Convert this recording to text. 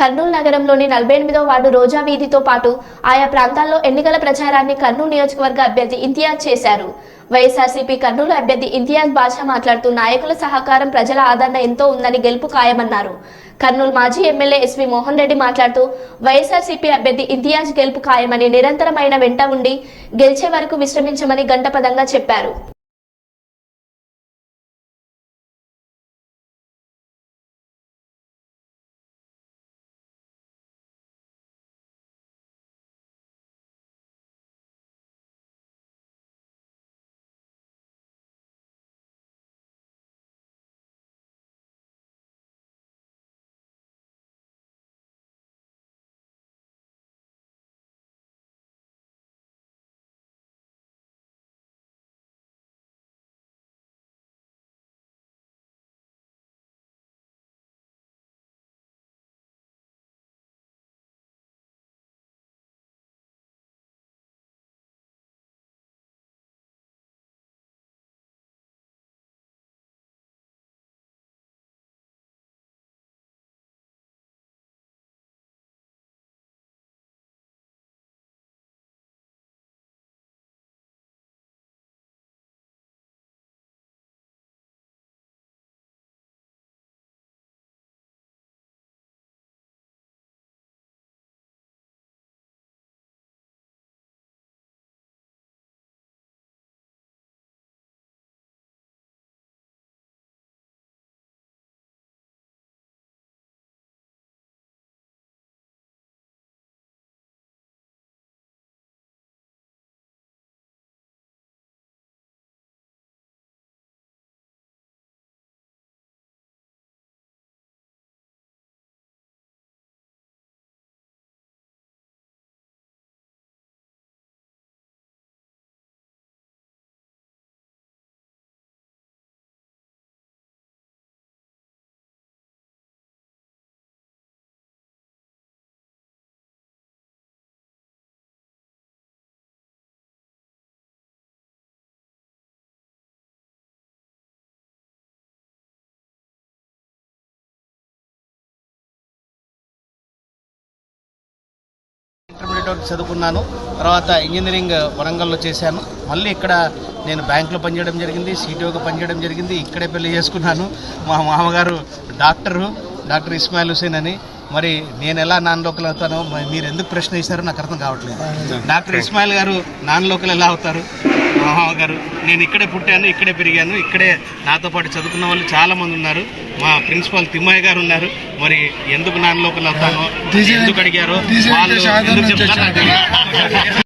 కర్నూలు నగరంలోని నలభై ఎనిమిదో వార్డు రోజా వీధితో పాటు ఆయా ప్రాంతాల్లో ఎన్నికల ప్రచారాన్ని కర్నూలు నియోజకవర్గ అభ్యర్థి ఇంతియాజ్ చేశారు. వైఎస్ఆర్సీపీ కర్నూలు అభ్యర్థి ఇంతియాజ్ బాషా మాట్లాడుతూ నాయకుల సహకారం ప్రజల ఆదరణ ఎంతో ఉందని గెలుపు ఖాయమన్నారు. కర్నూలు మాజీ ఎమ్మెల్యే ఎస్వి మోహన్ రెడ్డి మాట్లాడుతూ వైఎస్ఆర్సీపీ అభ్యర్థి ఇంతియాజ్ గెలుపు ఖాయమని నిరంతరమైన వెంట ఉండి గెలిచే వరకు విశ్రమించమని గంటపదంగా చెప్పారు. వరకు చదువుకున్నాను. తర్వాత ఇంజనీరింగ్ వరంగల్లో చేశాను. మళ్ళీ ఇక్కడ నేను బ్యాంకులో పనిచేయడం జరిగింది సిటీఓగా పనిచేయడం జరిగింది. ఇక్కడే పెళ్ళి చేసుకున్నాను. మా మామగారు డాక్టరు డాక్టర్ ఇస్మాయిల్ హుసేన్ అని. మరి నేను ఎలా నాన్ లోకల్ అవుతానో మరి మీరు ఎందుకు ప్రశ్న వేశారో నాకు అర్థం కావట్లేదు. డాక్టర్ ఇస్మాయిల్ గారు నాన్ లోకల్ ఎలా అవుతారు? మా మామగారు నేను ఇక్కడే పుట్టాను ఇక్కడే పెరిగాను ఇక్కడే నాతో పాటు చదువుకున్న వాళ్ళు చాలా మంది ఉన్నారు. మా ప్రిన్సిపాల్ తిమ్మయ్య గారు ఉన్నారు. మరి ఎందుకు నాన్ లోకల్ అవుతానో ఎందుకు అడిగారో వాళ్ళు ఎందుకు చెప్తారో నాకు తెలియదు.